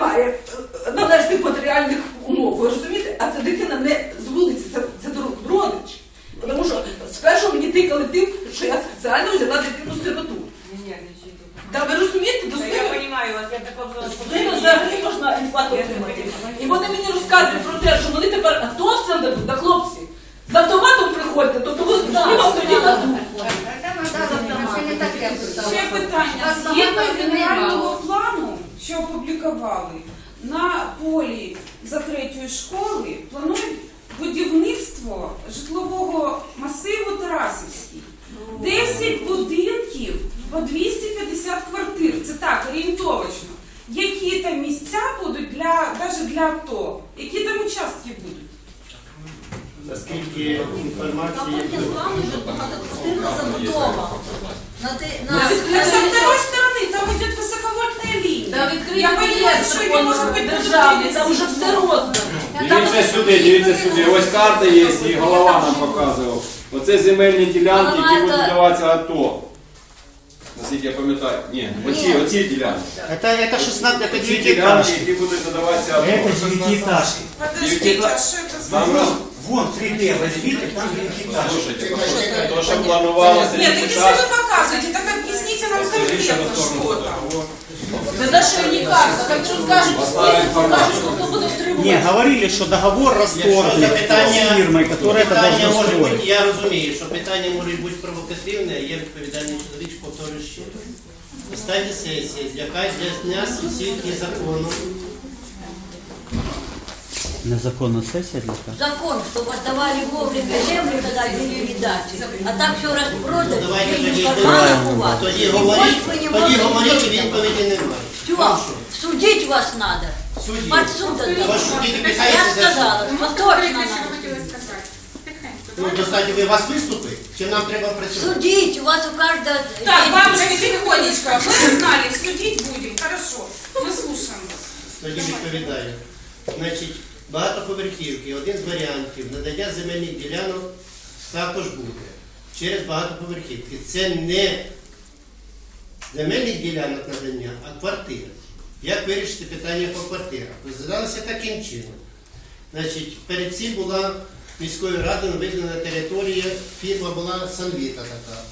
немає е, належних матеріальних умов. Ви розумієте? А ця дитина не з вулиці, це, це родич. Тому що спершу мені тикали тим, що я спеціально взяла дитину з сироту. Та ви розумієте, до Да, Я понимаю вас, я такого з взагалі можна інфаркт отримати. І вони мені розказують про те, що вони тепер атовцям дадуть, да хлопці. З автоматом приходьте, тобто ви вам тоді дадуть. Ще питання. Згідно генерального плану, що опублікували, на полі за третьої школи планують будівництво житлового масиву Тарасівський. 10 будинків по 250 квартир. Це так, орієнтовочно. Які там місця будуть для навіть для АТО? Які там участки будуть? Наскільки інформації Там плану вже багатоквартирна забудова. На ти- на- Так со второй стороны там идет высоковольтная линия. Та відкрийте Я понимаю, реєстр що її може бути державний, там вже все роздано. Дивіться сюди, дивіться сюди. Ось карта є, і голова нам показував. Оце земельні ділянки, які Голова будуть це- даватися АТО. Наскільки я пам'ятаю. Ні, оці, оці ділянки. Это, это 16, это Ці ділянки, 9 які будуть надаватися АТО. Это 9-этажки. Подождите, а что это за... Там роз... Вон, три возьмите, там 9-этажки. Слушайте, то, що планувалося Нет, так если час, вы показываете, так объясните нам скоріше на конкретно, сторону что там. туди. Це наша унікарка, так розкажуть, Осталась інформація. хто буде Не, отримувати. говорили, что договор расторгли с фирмой, которая это питання должна може бути, строить. я розумію, що питання може бути провокативне, а є відповідальний чоловік, повторюю ще. раз. Остання сесія, яка для дня всіх закону. Незаконна сесія для того? Закон, чтобы отдавали вовремя землю, когда вели передачи. А так все распродали, Давайте денег тоді, в карманах у вас. тоді И говоріть, больше вы не тоді можете говоріть, ничего відповіді немає. Все, Прошу. судить вас надо. Судді. Под суд отдать. Ваш судді Я питається за що? сказала, что точно надо. Ну, достатньо ви вас виступи, чи нам треба працювати? Судить, у вас у каждого... Так, бабушка, тихонечко, мы знали, судить будем, хорошо. Мы слушаем вас. Тоді відповідаю. Значить, багатоповерхівки, один з варіантів надання земельних ділянок також буде через багатоповерхівки. Це не земельних ділянок надання, а квартир. Як вирішити питання по квартирах? Розглядалося таким чином. Значить, перед цим була міською радою видана територія, фірма була Санвіта така.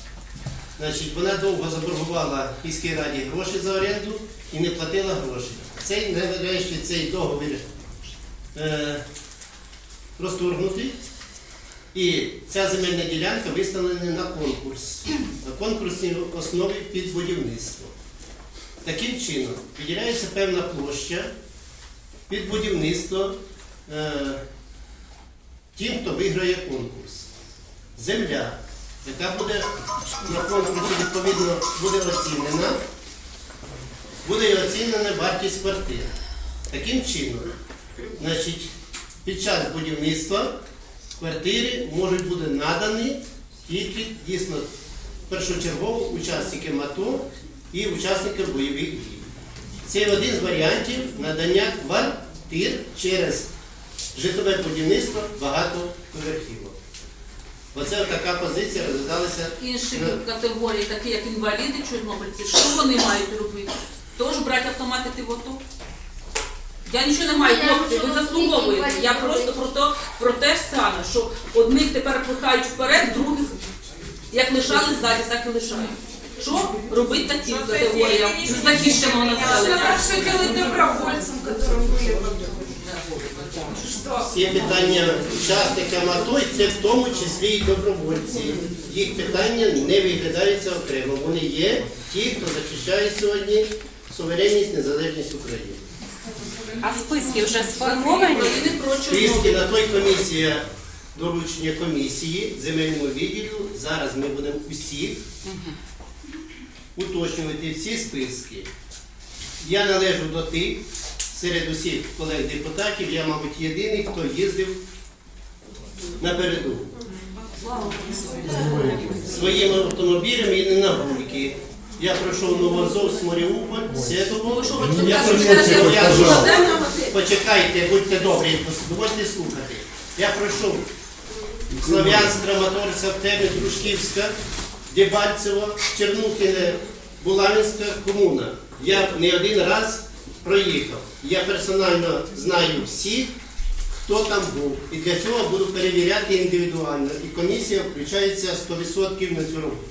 Значить, вона довго заборгувала міській раді гроші за оренду і не платила гроші. Цей, нарешті, цей договір е. І ця земельна ділянка виставлена на конкурс, на конкурсній основі під будівництво. Таким чином, виділяється певна площа під будівництво е, тим, хто виграє конкурс. Земля, яка буде на конкурсі відповідно буде оцінена, буде оцінена вартість квартир. Таким чином, значить, під час будівництва квартири можуть бути надані тільки дійсно першочергово учасникам АТО і учасникам бойових дій. Це один з варіантів надання квартир через житлове будівництво багатоповерхівок. Оце така позиція розглядалася. Інші категорії, такі як інваліди, чорнобильці, що вони мають робити? Тож брати автоматити в АТО? Я нічого не маю, хлопці, ви заслуговуєте. Я просто про, то, про те ж саме, що одних тепер пихають вперед, других як лишали ззаді, так і лишають. Що робить такі категорії захищеного Что населення? так что делать добровольцам, которым были Всі питання учасникам АТО, і це в тому числі і добровольці. Їх питання не виглядаються окремо. Вони є ті, хто захищає сьогодні суверенність, незалежність України. А списки вже сформовані? Списки на той комісія, доручення комісії, земельному відділу. Зараз ми будемо усіх уточнювати всі списки. Я належу до тих, серед усіх колег-депутатів, я, мабуть, єдиний, хто їздив на передову. Своїми автомобілями і не на гульки. Я пройшов Новозовськ, Маріуполь, Сетово. Я пройшов я Почекайте, будьте добрі, дозвольте слухати. Я пройшов Слов'янськ, Краматорськ, Савтемі, Дружківська, Дебальцево, Чернухине, Булавинська комуна. Я не один раз проїхав. Я персонально знаю всіх, хто там був. І для цього буду перевіряти індивідуально. І комісія включається 100% на цю роботу.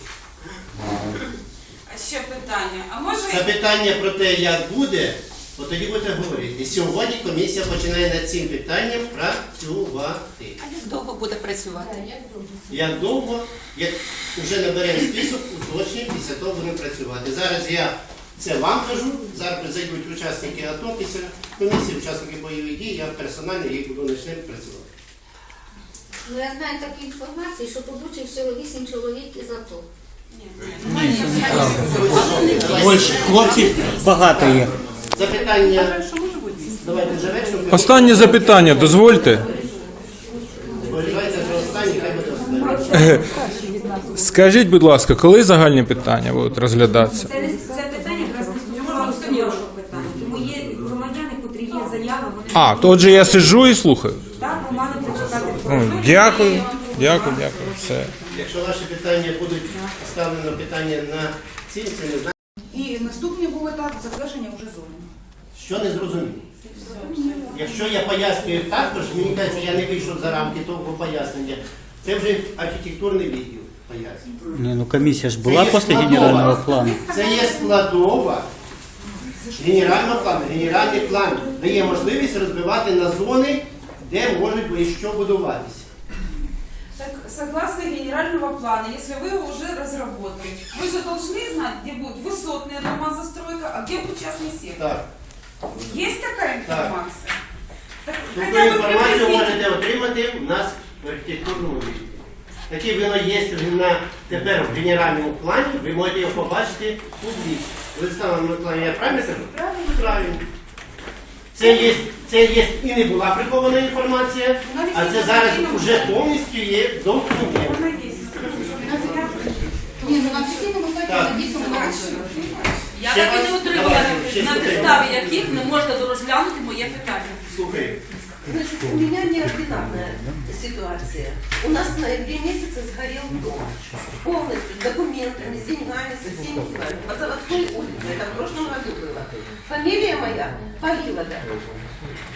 Ще питання. А може Запитання про те, як буде, от тоді будете говорити. Сьогодні комісія починає над цим питанням працювати. А як довго буде працювати? Як довго, як вже наберемо список, уточнюємо, після того будемо працювати. Зараз я це вам кажу, зараз зайдуть учасники АТО, після комісії, учасники бойових дій, я персонально їх буду почнемо працювати. Ну, я знаю такі інформації, що побучив всього 8 чоловік із АТО. Більше хлопців багато є. Запитання. Давайте завершимо. Останнє запитання, дозвольте. Сподівається, що останній, хай буде. Скажіть, будь ласка, коли загальні питання будуть розглядатися? Це, не- це питання якраз не стосувалося питання. Тому є громадяни, котрі є заяви, вони А, то отже я сиджу і слухаю. так мали це читати. Дякую, дякую, дякую. Все. Якщо ваші питання будуть ставлено питання на ці, це не знаю, І наступний був етап затвердження вже зони. що не зрозуміло. Якщо я пояснюю також, мені кажеться, я не вийшов за рамки того пояснення. Це вже архітектурний відділ пояснює. Ні, ну комісія ж була Це є після складова. генерального плану. Це є складова генерального плану. Генеральний план дає можливість розбивати на зони, де можуть що будуватися. Так, согласно генерального плана, если вы его уже разработали, вы же должны знать, где будет высотная дома застройка, а где будет частный сектор. Так. Есть такая информация? Так, Таку хотя бы інформацію приблизительно. можете отримати у нас в архітектурному відділі. Таке воно є на, тепер в генеральному плані, ви можете його побачити публічно. Олександр Миколаївна, я правильно кажу? Правильно. Правильно. Це є, це є і не була прихована інформація, а це зараз вже повністю є документ. Ні, ну на офіційному сайті Так. написано бачу. Я Ще так і раз? не отримала, Давайте, ще на підставі яких не можна розглянути моє питання. Слухай, Значит, у меня неординарная ситуация. У нас в ноябре месяце сгорел дом. Полностью, с документами, с деньгами, со всеми делами. По заводской улице. Это в прошлом году было. Фамилия моя Павилова.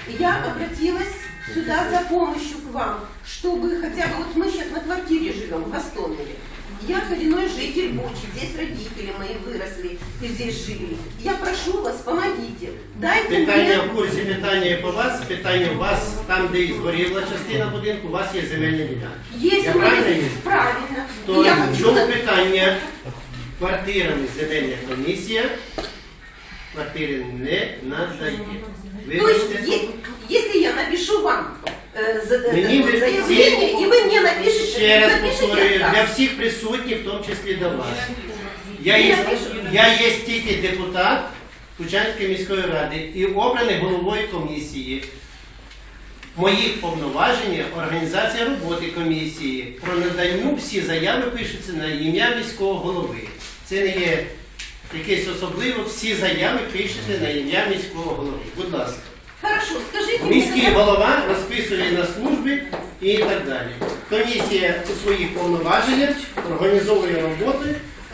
Я обратилась сюда за помощью к вам, чтобы хотя бы, вот мы сейчас на квартире живем, в Гастомеле. Я коренной житель Бучи, здесь родители мои выросли и здесь жили. Я прошу вас, помогите. Дайте питання мне... в курсі питання і по вас, питання у вас, там, де і згоріла частина будинку, у вас є земельні ділянки. Есть Я у меня правильно здесь- вижу? правильно. То И я в хочу чому за- питання квартирами земельна комісія квартири не надає. Ви То есть, бачите? е- если я напишу вам э, за- э, Мені ви- заявление, и вы мне напишете, Ще раз напишите повторюю, для всіх присутніх, в тому числі до вас. Я є, я є тільки депутат Кучанської міської ради і обраний головою комісії. Мої повноваження організація роботи комісії. Про наданню всі заяви пишуться на ім'я міського голови. Це не є якесь особливо, всі заяви пишете на ім'я міського голови. Будь ласка. Хорошо, скажите мне, Міський тогда- голова розписує на службі і так далі. Комісія у своїх повноваженнях організовує роботу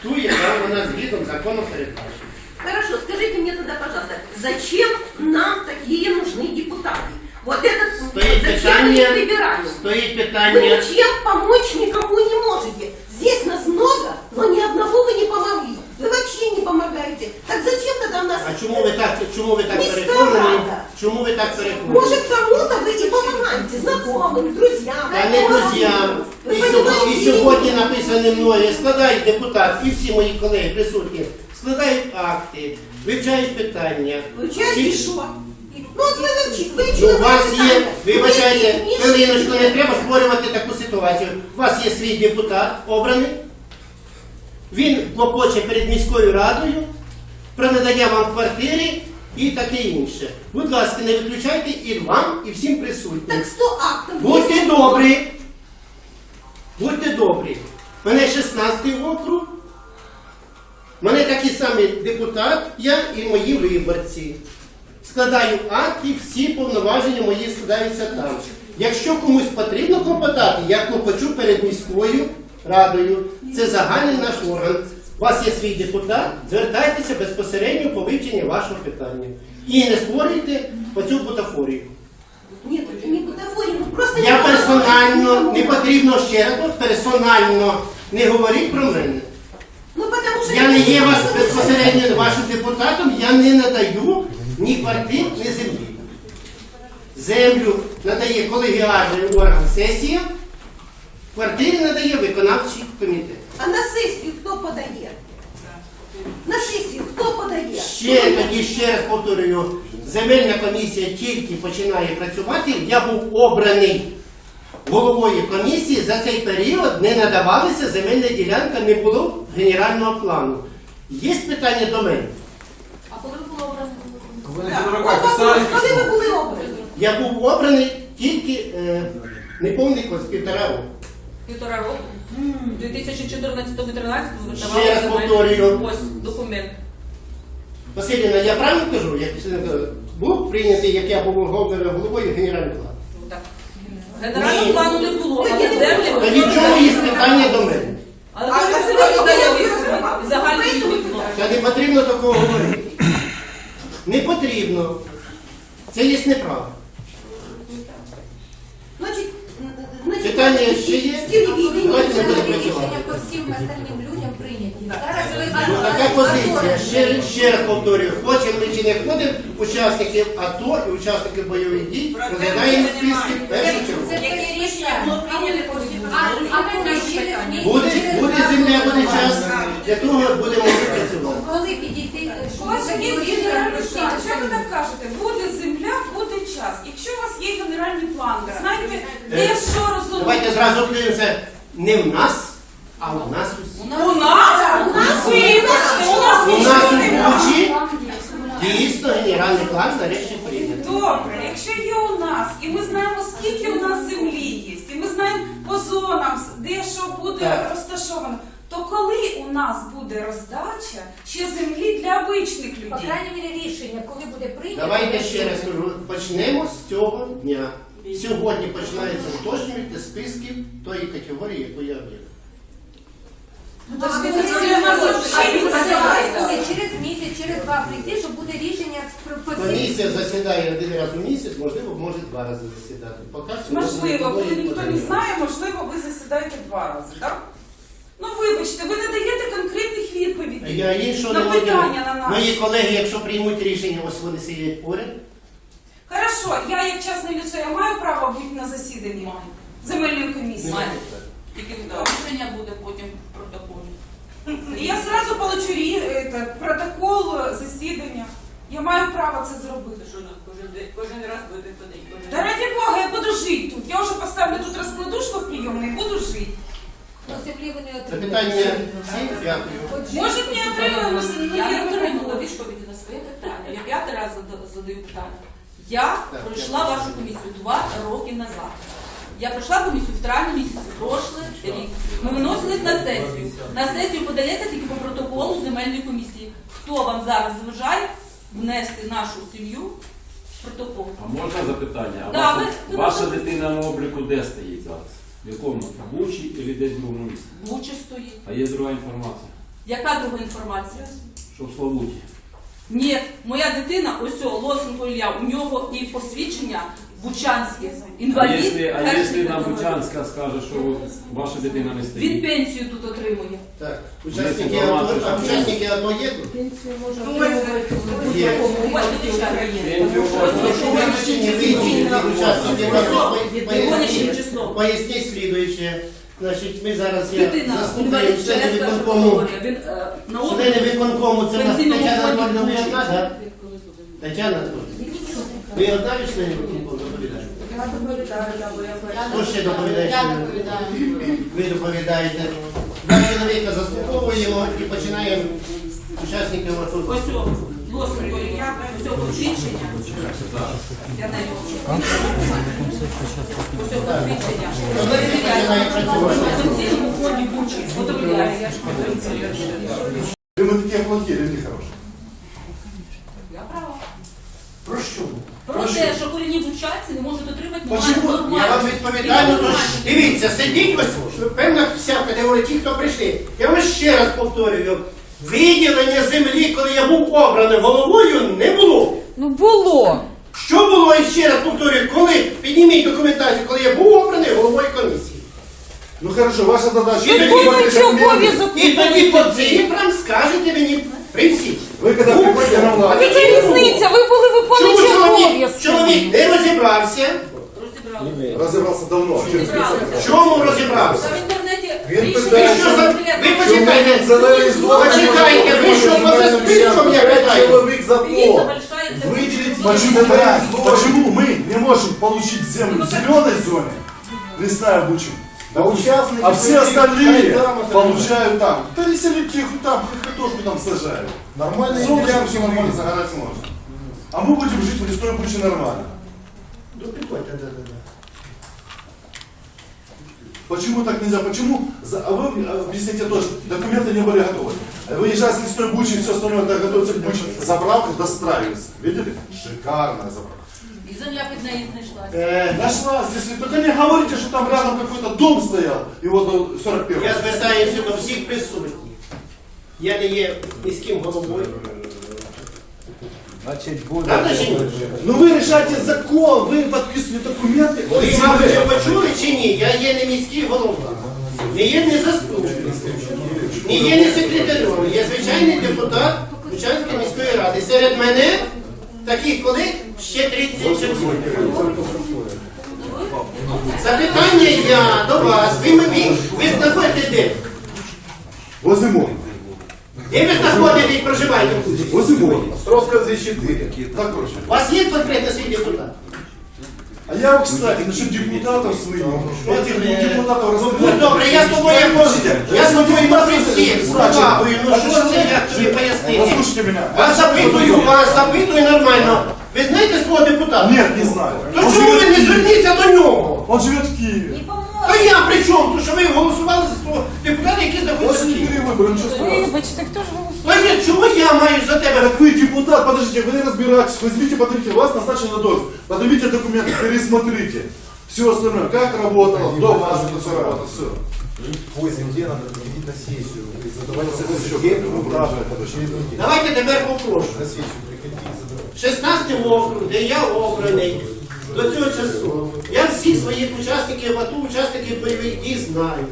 ту, яка вона згідно з законом передбачена. Хорошо, скажите мне тогда, пожалуйста, зачем нам такие нужны депутаты? Вот этот, Стоит зачем мы их питание. выбираем? Стоїть Вы питання. ничем помочь никому не можете. Здесь нас написане мною, складають депутат, і всі мої колеги присутні, складають акти, вивчають питання. Вивчають і що? Ну от ви вивчіть, ви Ну, чого у вас є, самі? вибачайте, Ви ні- хвилиночку, не треба створювати таку ситуацію. У вас є свій депутат обраний, він клопоче перед міською радою про надання вам квартири і таке інше. Будь ласка, не виключайте і вам, і всім присутнім. Так 100 актів. Будьте добрі. Будьте добрі. Мене 16 округ. Мене такий самий депутат, я і мої виборці. Складаю акти, всі повноваження мої складаються там. Якщо комусь потрібно клопотати, я клопочу перед міською радою. Це загальний наш орган. У вас є свій депутат, звертайтеся безпосередньо по вивченню вашого питання. І не створюйте оцю бутафорію. Это не бутафория, ну просто Я персонально, не потрібно ще раз, персонально не говоріть про мене. Ну потому что... Я не є вас безпосередньо вашим депутатом, я не надаю ні квартир, ні землі. Землю надає колегіальний орган сесія, квартири надає виконавчий комітет. А на сессию кто подает? На сессию кто подает? Ще тоді ще раз повторюю, земельна комісія тільки починає працювати. Я був обраний головою комісії. За цей період не надавалася земельна ділянка, не було генерального плану. Є питання до мене? А коли було обрано? Коли ви були обрані? Я був обраний тільки е, неповний кось півтора року. Півтора року. У 2014-2013 ви Ще видавали раз повторюю. Ось документ. Василіна, я правильно кажу, як е, був прийнятий, як я був головою генерального плану. Так. Генерального плану не було, але землі... Та від чого є питання до мене? Але А, а собі сьогодні дає я відповідь. висновок. Загальну Поэтому відповідь. Та не потрібно такого говорити. Не потрібно. Це є неправда. Питання ще є? Давайте не будемо працювати. по всім остальним людям прийняті. Зараз ви Ну, така позиція. Ще, ще раз повторюю, хочемо ми чи не ходимо, учасників АТО і учасників бойових дій розглядаємо списки в першу чергу. Це таке рішення було прийнято по всім. А, а коли через місяць, Буде, через буде два земля, буде час, для того будемо працювати. Коли підійти, е, ви. Що ви так кажете? Буде земля, буде час. Якщо у вас є генеральний план, ви знаєте, де що розуміти. Давайте зразу подивимося не в нас, а у нас. У нас? У нас? У нас У нас у немає. Бучі дійсно генеральний план нарешті прийнятий. Добре, якщо є у нас, і ми знаємо, скільки у нас землі є, і ми знаємо по зонам, де що буде Так. розташовано, то коли у нас буде роздача ще землі для обичних По людей? крайній мірі рішення, коли буде прийнято. Давайте ще раз кажу, почнемо з цього дня. Сьогодні починається уточнювати списків тої категорії, яку я об'явив. Ну, Тож а ви коли це це нас взагалі не А буде через місяць, через два прийти, що буде рішення про по цій- Комісія засідає один раз у місяць, можливо, може два рази засідати. Поки сьогодні Можливо, коли ніхто не знає, можливо, ви засідаєте два рази, так? Ну вибачте, ви не даєте конкретних відповідей. Я іншого На не питання на нас. Мої колеги, якщо приймуть рішення, ось вони сидять поряд. Хорошо, я як частне лицо, я маю право бути на засіданні земельної комісії. Має. Тільки рішення буде потім в протоколі. І я сразу получу рі- это, протокол е, засідання. Я маю право це зробити. Кожен раз буде ходити. Да ради Бога, я буду жити тут. Я вже поставлю тут розкладушку в прийомну і буду жити. Ну, землі ви не Запитання всім дякую. Може, не отримаємо Я не отримала відповіді на своє питання. Я п'ятий раз зада- задаю питання. Я пройшла вашу комісію два роки назад. Я пройшла комісію в травні місяці, прошлий рік. Ми виносились на сесію. На сесію подається тільки по протоколу земельної комісії. Хто вам зараз заважає внести нашу сім'ю в протокол? А можна запитання? А Да, ваша, ви- ви ваша дитина на обліку де стоїть зараз? В якому? В Бучі і десь в другому місці? Бучі стоїть. А є друга інформація, Яка друга інформація? що в Славуті. Ні, моя дитина, ось о, Лосенко Ілля, у нього і посвідчення Бучанське. А Інвалід. якщо, а якщо нам категорії. Бучанська скаже, що ваша дитина не Він пенсію тут отримує. Так, учасники одно АТО, а учасники АТО є тут? Пенсію можна. Вигонячим поясніть- слідуюче. Значить, ми зараз я Дитина, заступаю члени виконкому. Він е, на Члени виконкому це у нас пенсійному Тетяна фонді. Тетяна. Ви одна від членів доповідаєте? Хто ще доповідає? Ви доповідаєте. Два чоловіка заслуховуємо і починаємо учасників АТО. Ось о, Лосенко Ілля, ось о, посвідчення. Я на нього. Ось о, посвідчення. Починає працювати. В пенсійному фонді Бучі. Подивляється. Мы такие аплодируем, нехорошие. Я права. Про що? Про те, що корінні вчаться, не можуть отримати Почему? Я вам відповідаю, то ж дивіться, сидіть ось певна вся категорія, ті, хто прийшли. Я вам ще раз повторюю, виділення землі, коли я був обраний головою, не було. Ну було. Що було, і ще раз повторюю, коли підніміть документацію, коли я був обраний головою комісії. Ну хорошо, ваша задача. І тоді, Виконуючи обов'язок і тоді по цифрам скажете мені при всіх. Вы когда приходите на А власть, яка різниця? Ви були Чому виконуючи чоловік, обов'язки. чоловік не розібрався? Розібрали. разобрался давно. Розібрали. В чому розібрався? Та в інтернеті Він рішення питає, Ви що за... Ви конкретно. почекайте, почекайте, ви що поза списком я питаю? Человек за Дивіться, то. большая це Выделить дуже почему, велика. почему мы не можем получить землю в зеленой зоне, лесная бучу, Да участники а все остальные получают там. Да если тихо там, хоть картошку там сажают. Нормальные Солнышко все нормально загорать можно. А мы будем жить в лесной буче нормально. Ну, приходьте, да, да, да. Почему так нельзя? Почему? А вы объясните тоже, документы не были готовы. Выезжать с лесной бучи и все остальное, так готовится к буче. Заправка достраивается. Видели? Шикарная заправка. І земля під неї знайшлася. Е, Нашла здесь. Только не говорите, что там рядом какой-то дом стоял. И вот до 41 Я звертаюся до всіх присутніх. Я не є міським головою. Значить, буде. Правда чи ні? Ну вы решаете закон, вы подписываете документы. Ви, мабуть, вже почули чи ні? Я є не міський голова. Не є не заступник. Не є не секретарем. Я звичайний депутат Бучанської міської ради. Серед мене таких коли? ще 30 чоловік. Запитання я до вас. Ви, мені, ви знаходитесь де? Возимо. Де ви знаходитесь, проживаєте? Возимо. Островська 4. Так, короче. У вас є конкретно свій депутат? А я, кстати, насчет депутатов своих. Этих ну, депутатов Ну добре, я з тобою Слушайте, я з тобою по всіх з Значить, повагою. Ну що послухайте, це, як тобі пояснити? Послушайте меня. Вас запитую, вас запитую нормально. Ви знаєте свого депутата? Нет, не знаю. То Он чому ви живет не в Киеве. зверніться до нього? Он живет в Киеве. Та я при чому? То що ви голосували за свого депутата, який знаходиться в После Києві? перевыбора, ничего страшного. Вибачте, хто ж голосує? Та я чого я маю за тебе? Так вы депутат, подождите, вы не разбираетесь, возьмите, поднимите, вас назначили на должность, поднимите документы, пересмотрите. Все остальное, как работало, до вас это все работало, все. По землі треба проводити на сесію. І задавати все, ну, правильно, очередну день. Давайте тепер попрошу. На сесію приходіть і задавати. 16 округ, де я обраний до цього часу. Я всіх своїх учасників АТО, учасників бойових дій знаю.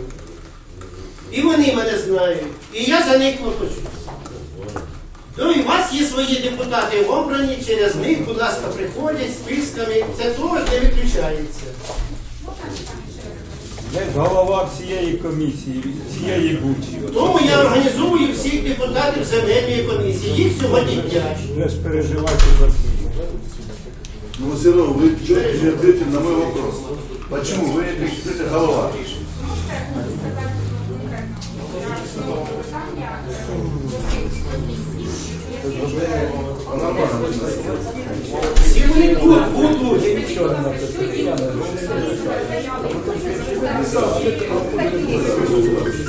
І вони мене знають. І я за них клопочусь. Ну і у вас є свої депутати обрані, через них, будь ласка, приходять списками. Це теж не виключається. Голова всієї комісії, всієї бучі. Тому я організовую всіх депутатів земельної комісії. Їх сьогодні 5. Не ж переживайте за свій. Но все равно вы четко не ответили на мой вопрос. Почему вы не голова? Всі вони тут будуть.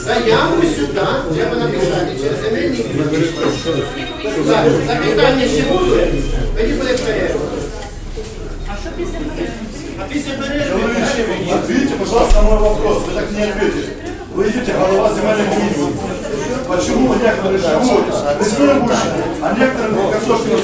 Заяву сюди треба написати через земельні запитання ще буде, тоді буде перерва. А після перерви? Ответьте, пожалуйста, на мой вопрос. Вы так не ответили. Вы идете голова земельной комиссии. Почему некоторые живут в лесной гуще, а некоторые картошки на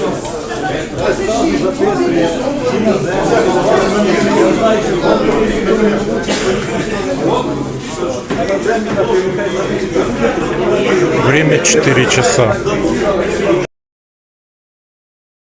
Время 4 часа.